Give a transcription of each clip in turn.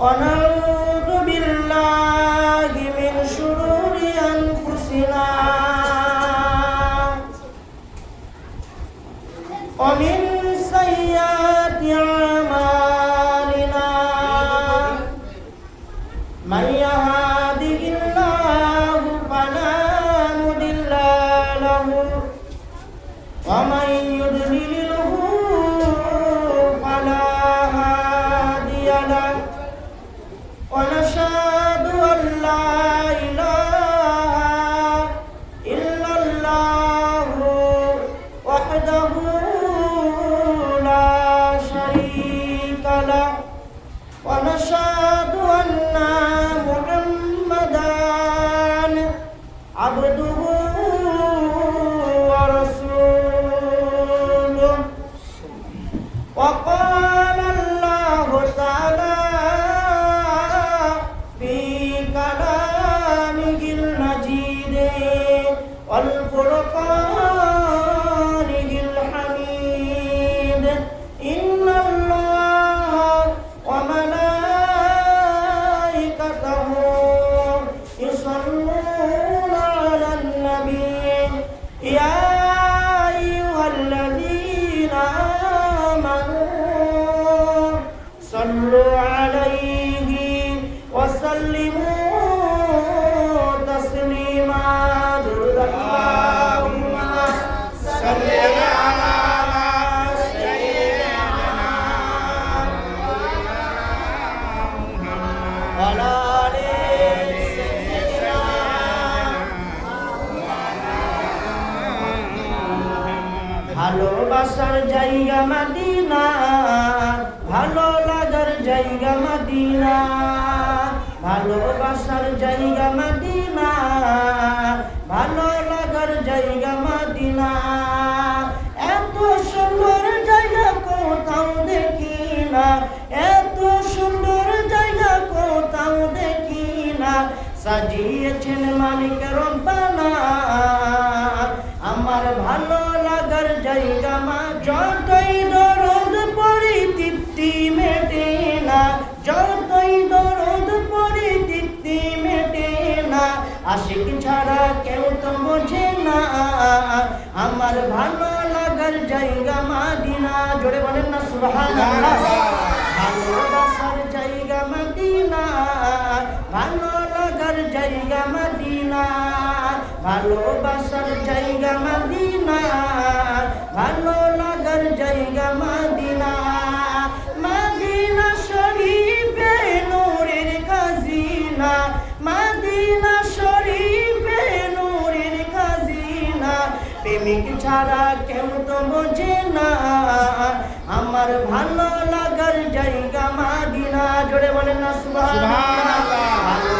honor شريك له ونشهد أن محمدا عبده عليه وسلموا ভালোবাসার জায়গা মাদিনা, ভালো লাগার জায়গা মাদিনা। এত সুন্দর জায়গা কোথাও দেখি না এত সুন্দর জায়গা কোথাও দেখি না সাজিয়েছেন মালিক রব্বানা, আমার ভালো লাগার জায়গা মা যতই আশিক ছাড়া কেউ তো বোঝে না। আমার ভালো লাগার জায়গা মাদিনা। জোরে বলেন না, সুবহানাল্লাহ। ভালোবাসার জায়গা মদিনা। ভালো লাগার জায়গা মদিনা। ভালোবাসার জায়গা মদিনা। ভালো লাগার জায়গা মদিনা। মদিনা প্রেমিক ছাড়া কেউ তো বোঝে না। আমার ভালো লাগার জায়গা মাদিনা। জোরে বলেন না, সুবহানাল্লাহ।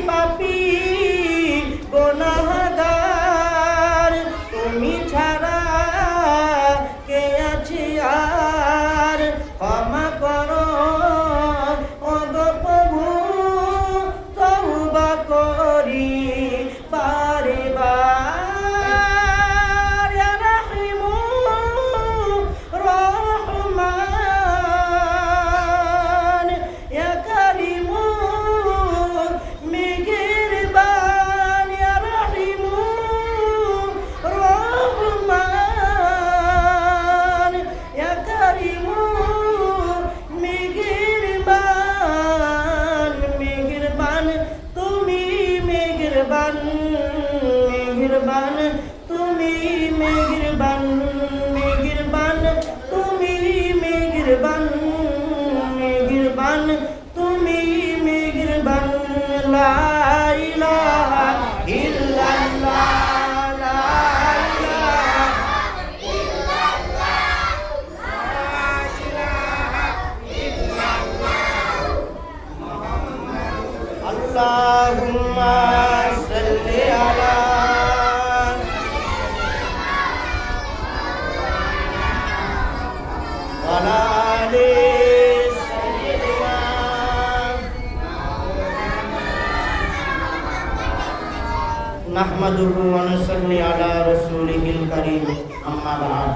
نحمده ونصلي على رسوله الكريم أما بعد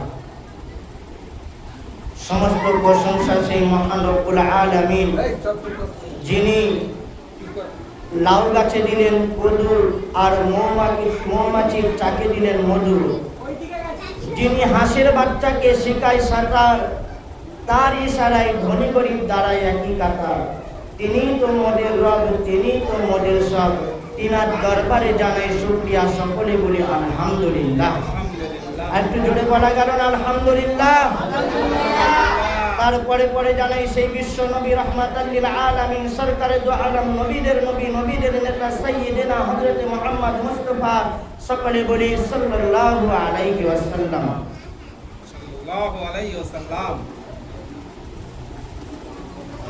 সমস্ত প্রশংসা সেই মহান রব্বুল আলামিন যিনি লাউ গাছে দিলেন কদুর আর মৌমাছি মৌমাছির চাকে দিলেন মধু যিনি হাঁসের বাচ্চাকে শেখায় সাঁতার তার ইশারায় ধনী গরিব দাঁড়ায় একই কাতার তিনি তো মদের রব তিনি তো মদের সব তিনার দরবারে জানাই শুক্রিয়া সকলে বলি আলহামদুলিল্লাহ। একটু জোরে বলা গেল আলহামদুলিল্লাহ? তারপরে পরে জানাই সেই বিশ্ব নবী রহমাতাল্লিল আলামিন সরকারে দু আলম নবীদের নবী নবীদের নেতা সাইয়্যিদিনা হযরত মুহাম্মদ মুস্তাফা সকলে বলি সাল্লাল্লাহু আলাইহি ওয়াসাল্লাম। সাল্লাল্লাহু আলাইহি ওয়াসাল্লাম।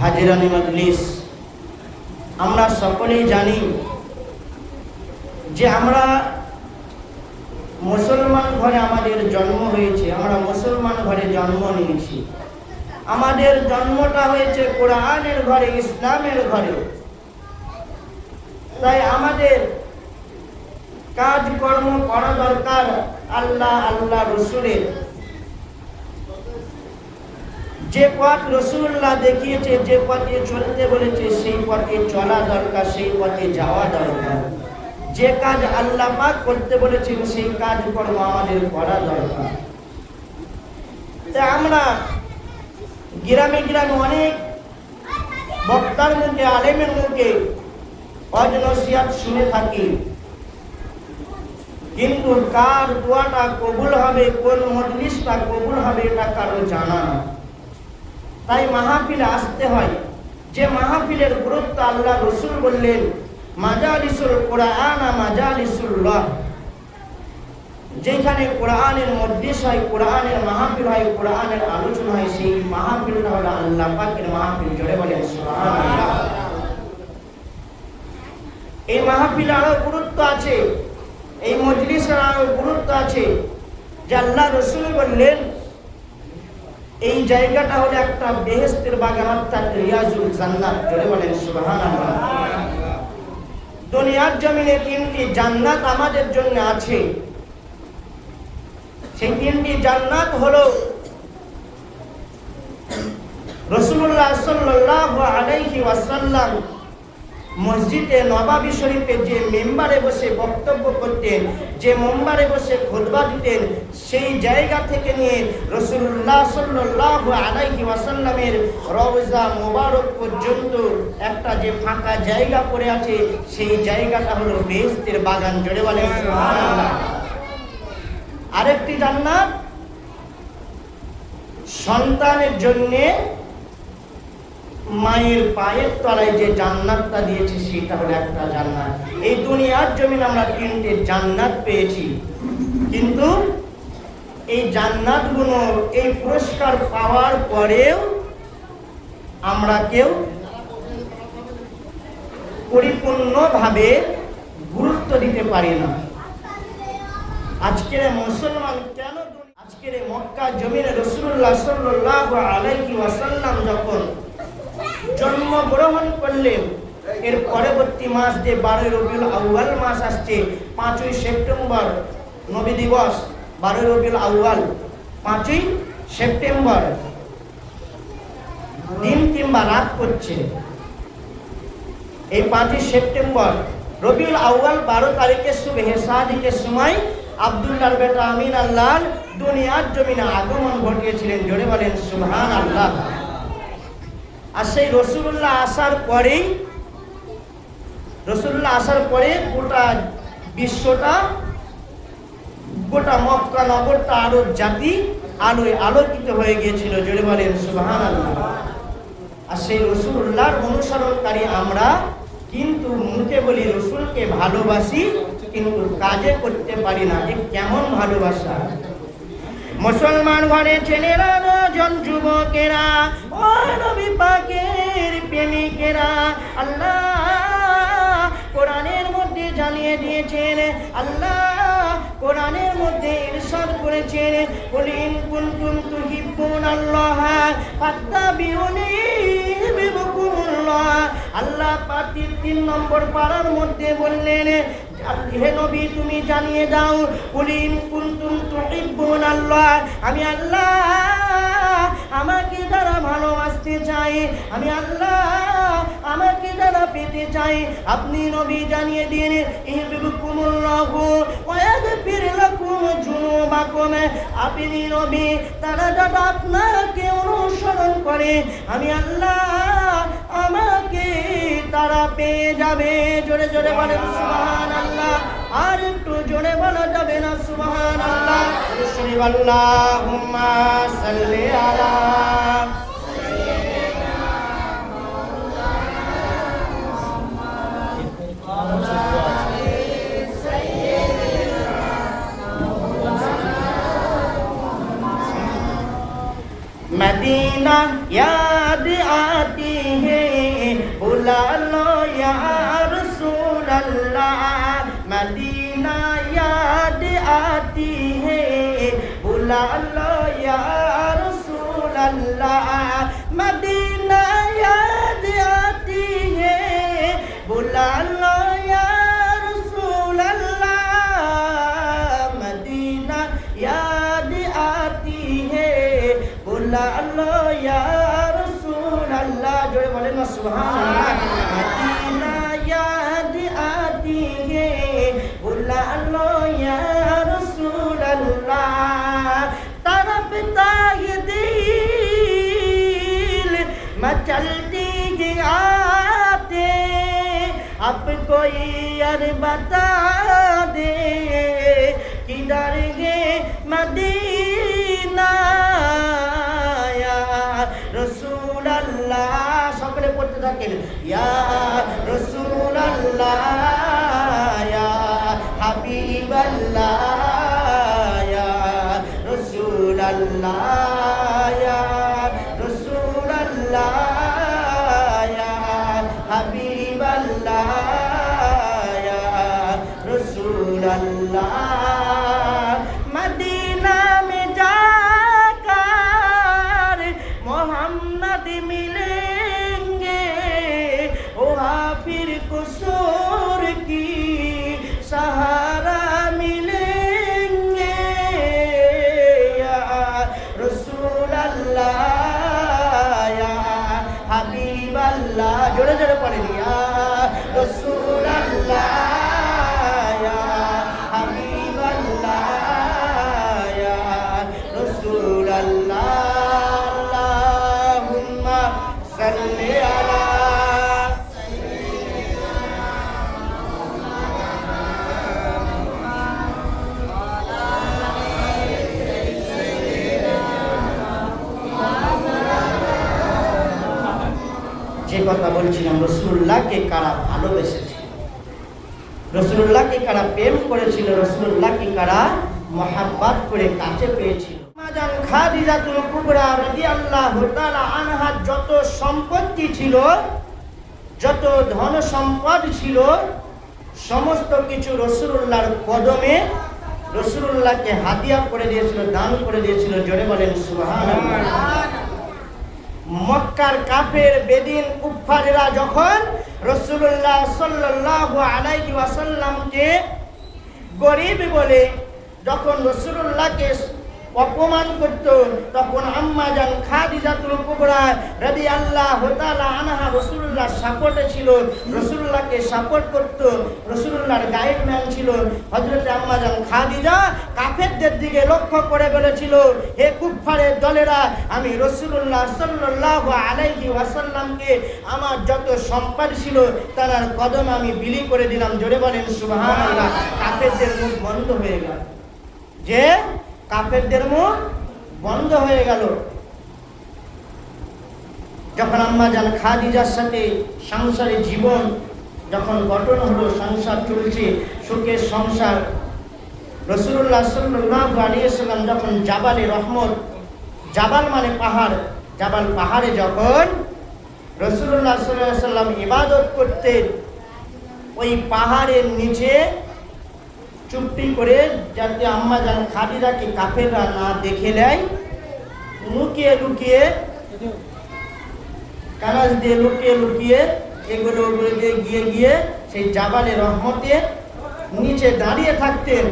হাজিরানি মজলিস। আমরা সকলেই জানি যে আমরা মুসলমান ঘরে আমাদের জন্ম হয়েছে, আমরা মুসলমান ঘরে জন্ম নিয়েছি। আমাদের জন্মটা হয়েছে কোরআনের ঘরে, ইসলামের ঘরে। তাই আমাদের কাজকর্ম করা দরকার আল্লাহ আল্লাহ রসুলের। যে পথ রসুল্লাহ দেখিয়েছে, যে পথে চলতে বলেছে, সেই পথে চলা দরকার, সেই পথে যাওয়া দরকার। যে কাজ আল্লাহ পাক করতে বলেছেন, সেই কাজ কর্ম আমাদের করা দরকার। আমরা গ্রামে গ্রামে অনেক বক্তার মুখে, আলেমের মুখে অজনসিয়াত শুনে থাকি। কিন্তু কার দোয়াটা কবুল হবে, কোন মজলিসটা কবুল হবে, এটা কারও জানা না। তাই মাহফিলে আসতে হয়। যে মাহফিলের গুরুত্ব আল্লাহ রসুল বললেন মাজালিসুল কোরআন মাজালিসুল্লাহ। যেখানে কোরআনের মধ্যেশ হয়, কোরআনের মাহফিল হয়, কোরআনের আলোচনা হয়, সেই মাহফিলটা হলো আল্লাহ পাকের মাহফিল, জোরে বলেন এই মাহফিলে আরও গুরুত্ব আছে, এই মজলিসের আরও গুরুত্ব আছে যে আল্লাহ রসুল বললেন, এই জায়গাটা হলো একটা বেহেস্তের বাগান, অর্থাৎ রিয়াজুল জান্নাত, জোরে বলেন, সুবহানাল্লাহ। দুনিয়ার জমিনে তিনটি জান্নাত আমাদের জন্য আছে। সেই তিনটি জান্নাত হলো রসুল্লাহ সাল্লাহ আলাইহি ওয়াসাল্লাম মসজিদে নবাবী শরীফে যে মেম্বারে বসে বক্তব্য করতেন, যে মেম্বারে বসে খোদবা দিতেন, সেই জায়গা থেকে নিয়ে রসুল্লাহ সাল্লাল্লাহু আলাইহি ওয়াসাল্লামের রওজা মোবারক পর্যন্ত একটা যে ফাঁকা জায়গা পড়ে আছে, সেই জায়গাটা হলো বেহেশতের বাগান, জোরে বলেন আরেকটি জান্নাত, সন্তানের জন্যে মায়ের পায়ের তলায় যে জান্নাতটা দিয়েছে, সেটা হলো একটা জান্নাত। এই দুনিয়ার জমিন আমরা তিনটে জান্নাত পেয়েছি। কিন্তু এই জান্নাতগুলো, এই পুরস্কার পাওয়ার পরেও আমরা কেউ পরিপূর্ণভাবে গুরুত্ব দিতে পারি না। আজকের মুসলমান কেন আজকের মক্কা জমিনে রসুল্লাহ সাল্লাল্লাহু আলাইহি ওয়াসাল্লাম যখন জন্মগ্রহণ করলেন। এর পরবর্তী মাস যে বারোই রবিউল আউয়াল মাস আসছে, পাঁচই সেপ্টেম্বর নবী দিবস, বারোই রবিউল আউয়াল, পাঁচই সেপ্টেম্বর। দিন কিংবা রাত করছে। এই পাঁচই সেপ্টেম্বর রবিউল আউয়াল বারো তারিখের শুভ হেসাদিকের সময় আব্দুল্লার বেটা আমিন আল্লাহ দুনিয়ার জমিনে আগমন ঘটিয়েছিলেন। জোরে বলেন সুবহান আল্লাহ আর সেই রসুল্লাহ আসার পরেই, রসুল্লাহ আসার পরে গোটা বিশ্বটা, গোটা মক্কা, নগরটা আরব জাতি আলোয় আলোকিত হয়ে গিয়েছিল, জোরে বলেন সুবাহান আর সেই রসুল্লাহর অনুসরণকারী আমরা কিন্তু মুখে বলি রসুলকে ভালোবাসি, কিন্তু কাজে করতে পারি না। এ কেমন ভালোবাসা? মুসলমান ঘরে ছেলেরা জন যুবকেরা ও নবী পাকের প্রেমিকেরা। আল্লাহ কোরআনের মধ্যে জানিয়ে দিয়েছেন, আল্লাহ কোরআনের মধ্যে ইরশাদ করেছেন কুল ইন কুনতুম তুহিব্বুন আল্লাহ ফাত্তাবিউনি ইউহিব্বুকুমুল্লাহ আল্লাহ পাকের তিন নম্বর পাড়ার মধ্যে বললেন হে নবী, তুমি জানিয়ে দাও, কুলিন কুনতুম তুহিব্বুন আল্লাহ। আমি আল্লাহ আমাকে যারা ভালোবাসতে চাই আমি আল্লাহ আমাকে যারা পেতে চাই আপনি নবী জানিয়ে দিন ইহবিবকুমুল্লাহ ওয়া ইয়াগফির লাকুম যুনুবাকুম। আপনি নবী, তারা যারা আপনাকে অনুসরণ করে, আমি আল্লাহ আমাকে তারা পেয়ে যাবে জোরে জোরে বলেন সুবাহান আল্লাহ আর একটু জোরে বলা যাবে না সুবাহান আল্লাহ আল্লাহুম্মা সাল্লি আলা লালো ইয়া রাসূলুল্লাহ মদিনা ইয়াদ আতি হে বুলালো ইয়া রাসূলুল্লাহ মদিনা ইয়াদ আতি হে বুলালো ইয়া রাসূলুল্লাহ মদিনা ইয়াদ আতি হে বুলালো ইয়া রাসূলুল্লাহ জোরে বলেন সুবহান अब कोई यार बता दे किधर गे मदीना या রসুল আল্লাহ সকলে পড়তে থাকেন ইয়া রসুল আল্লাহ ইয়া হাবিব আল্লাহ ইয়া রসুল আল্লাহ ইয়া রসুল আল্লাহ needed for so বলছিলাম রসুল্লাহকে কারা ভালোবেসেছে রসুল্লাহকে কারা প্রেম করেছিল, রসুল্লাহকে কারা মহাব্বাত করে কাছে পেয়েছিল? যত সম্পত্তি ছিল, যত ধন সম্পদ ছিল, সমস্ত কিছু রসুল্লাহর কদমে রসুল্লাহকে হাদিয়া করে দিয়েছিল, দান করে দিয়েছিল। জোরে বলেন, সুবহানাল্লাহ। মক্কার কাফের বেদিন কুফারেরা যখন রসুল্লাহ সাল্লাল্লাহু আলাইহি ওয়াসাল্লামকে গরিব বলে যখন রসুল্লাহকে অপমান করত, তখন আম্মা জান খাদিজাতুল কুবরা রাদিয়াল্লাহু তাআলা আনহা রাসূলুল্লাহ সাপোর্টে ছিল। রাসূলুল্লাহকে সাপোর্ট করত। রাসূলুল্লাহর গাইড ম্যান ছিল। হযরত আম্মা জান খাদিজা কাফেরদের দিকে লক্ষ্য করে বলেছিল, হে কুফারের দলেরা, আমি রাসূলুল্লাহ সাল্লাল্লাহু আলাইহি ওয়াসাল্লামকে আমার যত সম্পদ ছিল তার কদম আমি বিলি করে দিলাম। জোরে বলেন, সুবহানাল্লাহ। কাফেরদের মুখ বন্ধ হয়ে গেল। যে? কাফেরদের মুখ বন্ধ হয়ে গেল। যখন আম্মা যান খাদিজার সাথে সংসারে জীবন যখন গঠন হলো, সংসার চলছে, সুখের সংসার। রসুল্লাহ সাল্লাহ আলিয়াল্লাম যখন জাবালে রহমত, জাবাল মানে পাহাড়, জাবাল পাহাড়ে যখন রসুল্লাহ সাল্লাম ইবাদত করতেন, ওই পাহাড়ের নিচে চুপটি করে যাতে আম্মা যান খাদিজাকে কাফেররা না দেখে নেয়, লুকিয়ে লুকিয়ে কানাজ দিয়ে লুকিয়ে লুকিয়ে এগুলো দিয়ে গিয়ে গিয়ে সেই জাবালে রহমতে নিচে দাঁড়িয়ে থাকতেন।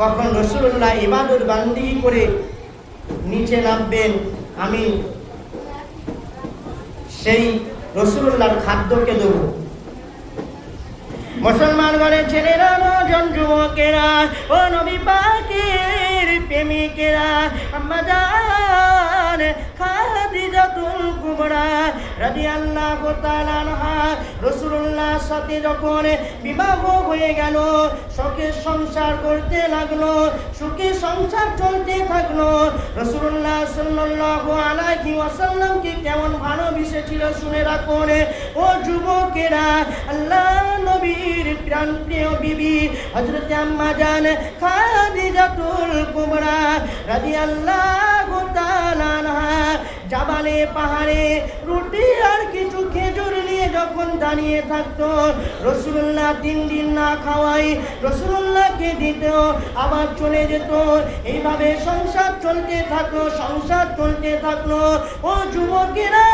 কখন রসুল্লাহ ইবাদুর বান্দি করে নিচে নামবেন, আমি সেই রসুল্লাহর খাদ্যকে দেবো। মুসলমান ঘরে ছেলেরা নজন যুবকেরা, ও নবী পাকের প্রেমিকেরা আমাদের খাদিজাতুল কুবরা রাদিয়াল্লাহু তাআলা আনহা রাসূলুল্লাহর সাথে যখন বিবাহ হয়ে গেল সুখে সংসার করতে লাগল, সুখে সংসার চলতে থাকল, রাসূলুল্লাহ সাল্লাল্লাহু আলাইহি ওয়াসাল্লামকে কেমন ভালোবেসেছিল শুনে রাখুন। ও যুবকেরা, আল্লাহ নবীর প্রাণ প্রিয় বিবি হজরত আম্মা খাদিজাতুল কুবরা রাদিয়াল্লাহু তাআলা জাবালে পাহাড়ে রুটি আর কিছু নিয়ে যখন দাঁড়িয়ে থাকতো, রসুল্লাহ তিন দিন না খাওয়াই, রসুল্লাহকে দিত আবার চলে যেত। এইভাবে সংসার চলতে থাকল, সংসার চলতে থাকল। ও যুবকেরা,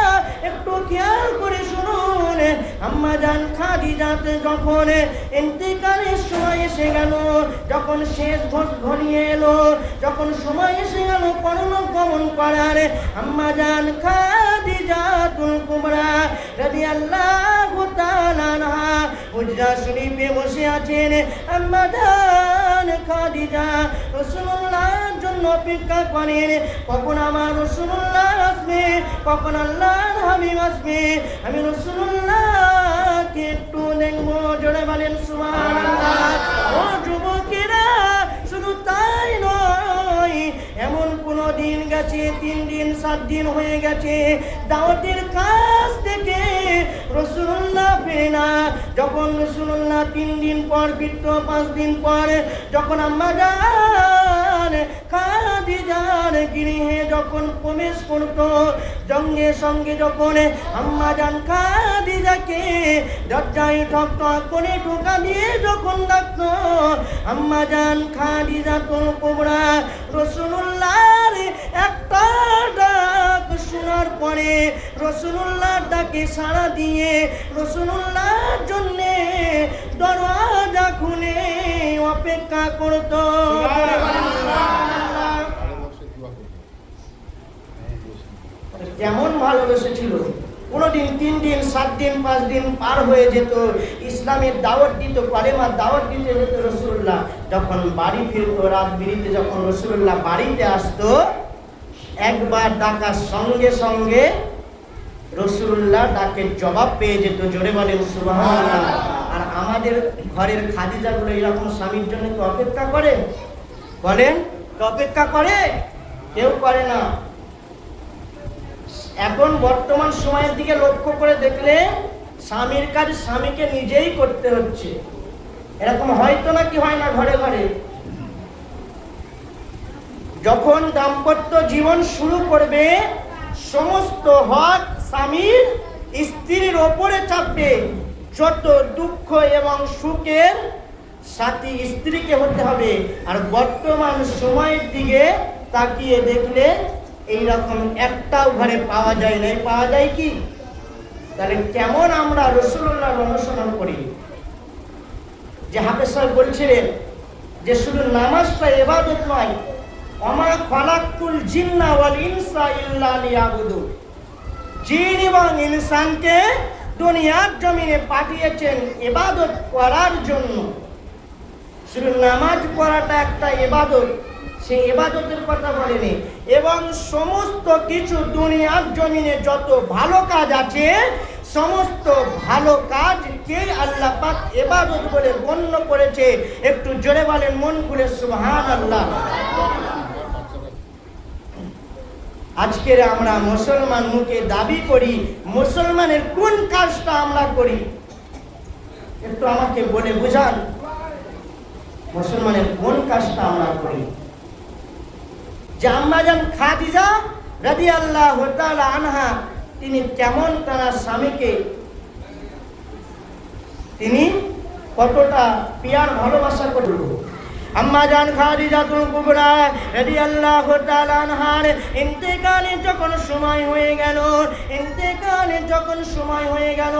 একটু খেয়াল করে শুনুন। আম্মা জান খাদি যাতে যখন ইন্তেকালের সময় এসে গেল, যখন শেষ ঘনিয়ে এলো, যখন সময় এসে গেল পরলোক গমন করার, আম্মা জান খাদিজাতুল কুবরা রাদিয়াল্লাহু তাআলা আনহা হুজরা শরীফে বসে আছেন আম্মা জান খাদিজা। রাসূলুল্লাহর জন্য অপেক্ষা করেন, কখন আমার রাসূলুল্লাহ আসবে, কখন আল্লাহর হাবিব আসবে, আমি রাসূলুল্লাহকে একটু দেখব, জোরে বলেন সুবহানাল্লাহ। ও যুবকেরা, শুধু তাই এমন কোন দিন গেছে, তিন দিন, সাত দিন হয়ে গেছে, দাওয়াতের কাজ থেকে রসুল্লাহ ফিরে না। যখন রসুল্লাহ তিন দিন পর বৃত্ত পাঁচ দিন পর, যখন আম্মা যান কাঁদি যান গৃহে যখন প্রবেশ করত, সঙ্গে সঙ্গে যখন আম্মা যান খাদি যাকে, দরজায় ঠক ঠক করে ঠোকা দিয়ে যখন ডাকত, আম্মা যান খাদি যাত কোবরা রসুল্লাহর একটা ডাক শোনার পরে রসুল্লাহর ডাকে সাড়া দিয়ে রসুল্লাহর জন্যে দরওয়াজা খুলে অপেক্ষা করত। কেমন ভালোবেসেছিল, কোনোদিন তিন দিন, সাত দিন, পাঁচ দিন পার হয়ে যেত, ইসলামের দাওয়াত দিত, কালেমার দাওয়াত দিতে যেত রসুল্লাহ। যখন বাড়ি ফিরত, রাত বিরিতে যখন রসুল্লাহ বাড়িতে আসতো, একবার ডাকার সঙ্গে সঙ্গে রসুল্লাহ ডাকের জবাব পেয়ে যেত, জোরে বলেন, সুবহানাল্লাহ। আর আমাদের ঘরের খাদিজাগুলো এরকম স্বামীর জন্য কি অপেক্ষা করে? বলেন অপেক্ষা করে? কেউ করে না। এখন বর্তমান সময়ের দিকে লক্ষ্য করে দেখলে স্বামীর কাজ স্বামীকে নিজেই করতে হচ্ছে। এরকম হয়তো না কি হয় না ঘরে ঘরে। যখন দাম্পত্য জীবন শুরু করবে, সমস্ত হক স্বামীর স্ত্রীর ওপরে চাপবে। যত দুঃখ এবং সুখের সাথী স্ত্রীকে হতে হবে। আর বর্তমান সময়ের দিকে তাকিয়ে দেখলে এইরকম একটাও ঘরে পাওয়া যায় নাই, পাওয়া যায় কি? তাহলে কেমন আমরা রসুল্লাহর অনুসরণ করি? যে হাফেজ সাহেব বলছিলেন যে শুধু নামাজটা এবাদত নয় অমা খলাকুল জিন্না ওয়াল ইনসা ইল্লা লিয়াবুদু। জিন এবং ইনসানকে দুনিয়ার জমিনে পাঠিয়েছেন ইবাদত করার জন্য। শুধু নামাজ পড়াটা একটা ইবাদত সেই ইবাদতের কথা বলেনি। এবং সমস্ত কিছু দুনিয়ার জমিনে যত ভালো কাজ আছে, সমস্ত ভালো কাজ কে আল্লাহ পাক এবাদত বলে গণ্য করেছে। একটু জোরে বলেন, মন খুলে সুবহান আল্লাহ আজকের আমরা মুসলমান মুখে দাবি করি, মুসলমানের কোন কাজটা আমরা করি? একটু আমাকে বলে বুঝান। মুসলমানের কোন কাজটা আমরা করি? যে আম্মাজান খাদিজা রাদি আল্লাহ আনহা, তিনি কেমন তার স্বামীকে, তিনি কতটা পিয়ার ভালোবাসা করল আম্মা জান খাদিজাতুল কুবরা রাদিয়াল্লাহু তাআলা আনহার। ইন্তেকালে যখন সময় হয়ে গেল, ইন্তেকালে যখন সময় হয়ে গেল,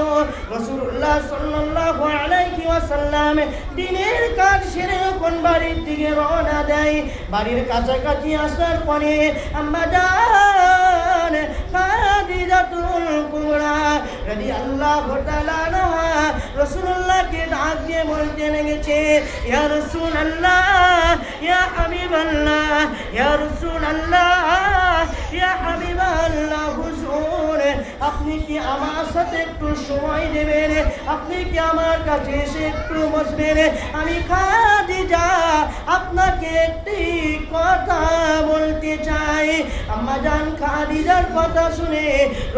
রাসূলুল্লাহ সাল্লাল্লাহু আলাইহি ওয়াসাল্লাম দিনের কাজ সেরে যখন বাড়ির দিকে রওনা দেয়, বাড়ির কাছাকাছি আসার পরে আম্মা বলতে লেগেছে ইয়া রাসূলুল্লাহ ইয়া হাবিবাল্লাহ ইয়া রাসূলুল্লাহ ইয়া হাবিবাল্লাহ হুজুর। আপনি কি আমার সাথে একটু সময় দেবেন? আপনি কি আমার কাছে এসে একটু বসবেন? আমি খাদিজা আপনাকে একটি কথা বলতে চাই। আম্মা জান খাদিজার কথা শুনে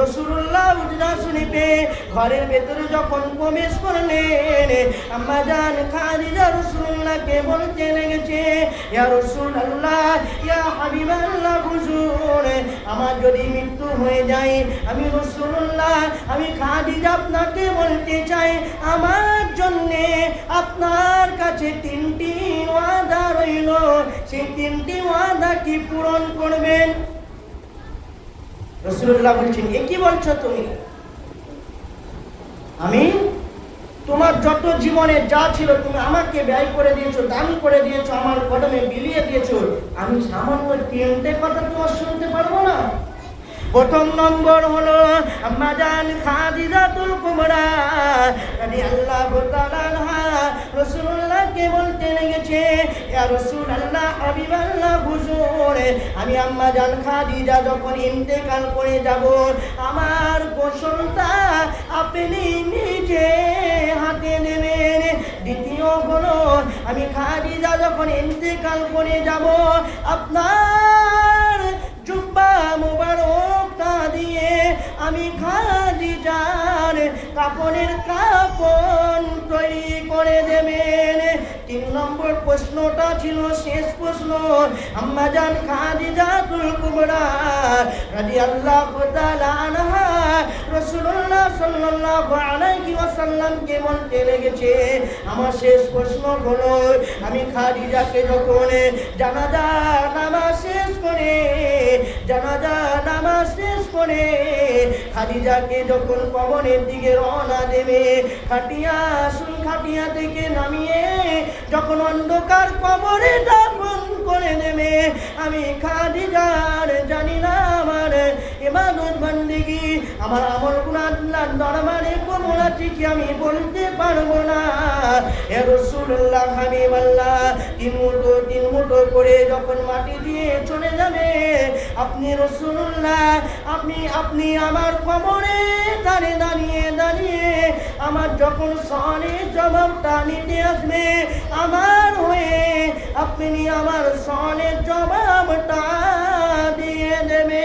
রসুল্লাহ উজরা শুনিবে, ঘরের ভেতরে যখন প্রবেশ করলেন, আম্মা জান খাদিজা রসুল্লাহকে বলতে লেগেছে, ইয়া রসুল্লাহ ইয়া হাবিবাল্লাহ, হুজুর, আমার যদি মৃত্যু হয়ে যায়, আমি রসুল্লাহ আমি খাদিজা আপনাকে বলতে চাই, আমার জন্যে আপনার কাছে তিনটি ওয়াদা রইল। সেই তিনটি ওয়াদা কি পূরণ করবেন? রসুল্লাহ বলছেন, এ কি বলছো তুমি? আমি? তোমার যত জীবনে যা ছিল তুমি আমাকে ব্যয় করে দিয়েছ, দান করে দিয়েছ, আমার কদমে বিলিয়ে দিয়েছ, আমি সামান্য তিনটে কথা তোমার শুনতে পারব না? প্রথম নম্বর হলো আম্মাজান খাদিজাতুল কুবরা রাদিয়াল্লাহু তাআলা আনহা রাসূলুল্লাহকে বলতে লেগেছে, ইয়া রাসূলুল্লাহ, হাবিবাল্লাহ, হুজুর, আমি আম্মাজান খাদিজা যখন ইন্তেকাল করে যাব, আমার গোসলটা আপনি নিজে হাতে নেবেন। দ্বিতীয় হলো, আমি খাদিজা যখন ইন্তেকাল করে যাব, আপনার জুব্বা মুবারকটা দিয়ে আমি খাদিজার কাপড়ের কাপড় তৈরি করে দেবেন। তিন নম্বর প্রশ্নটা ছিল শেষ প্রশ্ন। আম্মা জান খাদিজাতুল কুবরা রাদিয়াল্লাহু তাআলা আনহা আমার শেষ প্রশ্ন হলো, আমি খাদিজাকে যখন জানাজা নামাজ শেষ করে, জানাজা নামাজ শেষ করে খাদিজাকে যখন কবরের দিকে রওনা দেবে, খাটিয়া আসুন, খাটিয়া থেকে নামিয়ে, যখন অন্ধকার কবরে দাফন করে দেবে, আমি খাদিজার জানি না আমার ইবাদত বান্দিগি, আমার আমল গুণ আল্লাহর দরবারে কবর আছে কি আমি বলতে পারব না। এ রাসূলুল্লাহ হাবিবাল্লাহ তিন মুঠো তিন মুঠো করে যখন মাটি দিয়ে চলে যাবে, আপনি রসুল্লাহ আপনি আপনি আমার কবরে দাঁড়িয়ে দাঁড়িয়ে দাঁড়িয়ে আমার যখন সনে জবাবটা নিতে আসবে, আমার হয়ে আপনি আমার সনের জবাবটা দিয়ে দেবে